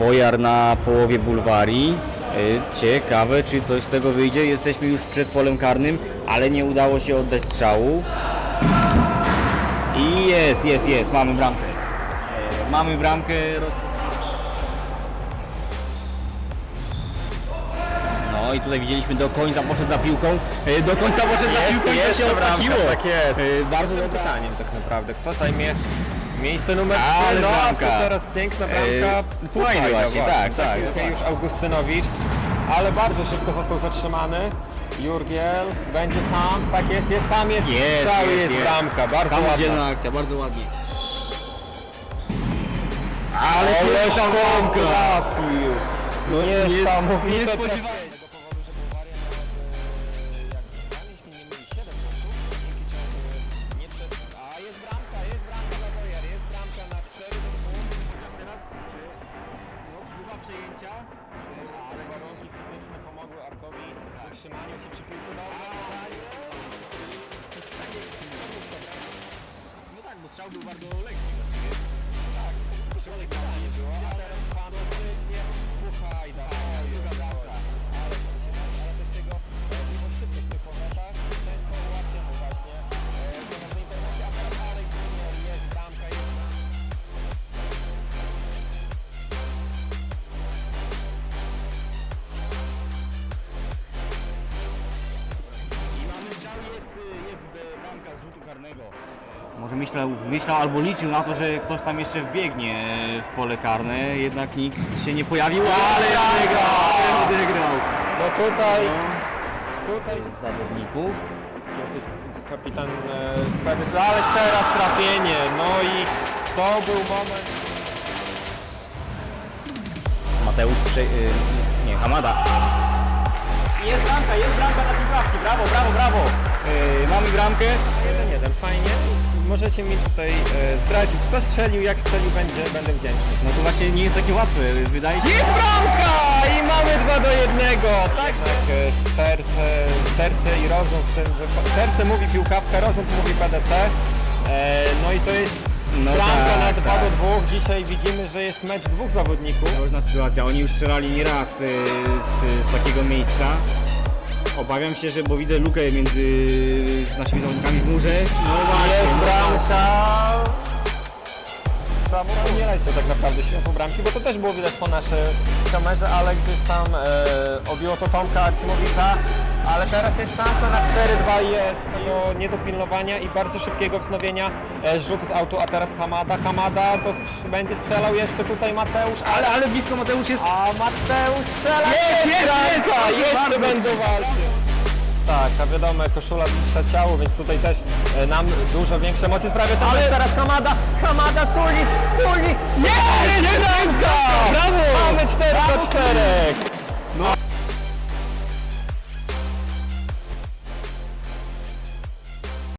Bojar na połowie bulwarii. E, Ciekawe, czy coś z tego wyjdzie. Jesteśmy już przed polem karnym, ale nie udało się oddać strzału. I jest, jest, jest, mamy bramkę. E, Mamy bramkę. No i tutaj widzieliśmy do końca poszedł za piłką. E, Do końca poszedł za piłką i to się opłaciło. tak jest. Bardzo Dobrym pytaniem tak naprawdę. Kto zajmie miejsce numer Ale 3? No, a bramka. teraz piękna bramka. Eee, Puchajda właśnie, tak, tak, Taki dokładnie. już Augustynowicz, ale bardzo szybko został zatrzymany. Jurgiel będzie sam, tak jest, jest sam, jest, Jest, strzał, jest, jest, jest. bramka, bardzo ładna. Samodzielna akcja, bardzo ładnie. Ale Ależ bramka! trafił. No niesamowite nie spodziewałem przejęcia. Ale warunki fizyczne pomogły Arkowi w utrzymaniu się przy piłce do No tak, bo strzał był bardzo karnego. Może myślał, myślał albo liczył na to, że ktoś tam jeszcze wbiegnie e, w pole karne, jednak nikt się nie pojawił, ale wygrał, ale wygrał. No tutaj, tutaj Zawodników. jest kapitan e, Pedyt, ależ teraz trafienie, no i to był moment. Mateusz prze... y, nie, Hamada. Jest bramka, jest bramka piłkawki, brawo, brawo, brawo. Y, mamy bramkę. 1-1, fajnie. Możecie mi tutaj e, zdradzić, kto strzelił, jak strzelił, będzie, będę wdzięczny. No to właśnie nie jest takie łatwe, wydaje się. Jest bramka! I mamy 2 do 1. Tak, e, serce, serce i rozum w tym wypa- Serce mówi piłkawka, rozum mówi PDC. E, no i to jest No bramka tak, na 2 tak. do 2. Dzisiaj widzimy, że jest mecz dwóch zawodników. Różna sytuacja, oni już strzelali nieraz y, z, z takiego miejsca. Obawiam się, że bo widzę lukę między naszymi zawodnikami w murze. No właśnie, Jest no bramka. Samo umierajcie tak naprawdę światło bramki, bo to też było widać po naszej kamerze, ale gdzieś tam e, obiło to Tomka Arcimowicza, ale teraz jest szansa na 4-2 jest do niedopilnowania i bardzo szybkiego wznowienia e, rzutu z autu, a teraz Hamada. Hamada to strz- będzie strzelał jeszcze tutaj Mateusz, ale, Ale, ale blisko Mateusz jest. a Mateusz strzela! Jest, jest, jest, bramka! będą walczyć. Tak, ta wiadomo, koszula bliższa ciało, więc tutaj też nam dużo większe emocje sprawia. Ale teraz Hamada, Hamada, Suli, Suli! Jest! Brawo! Mamy 4 do 4! No.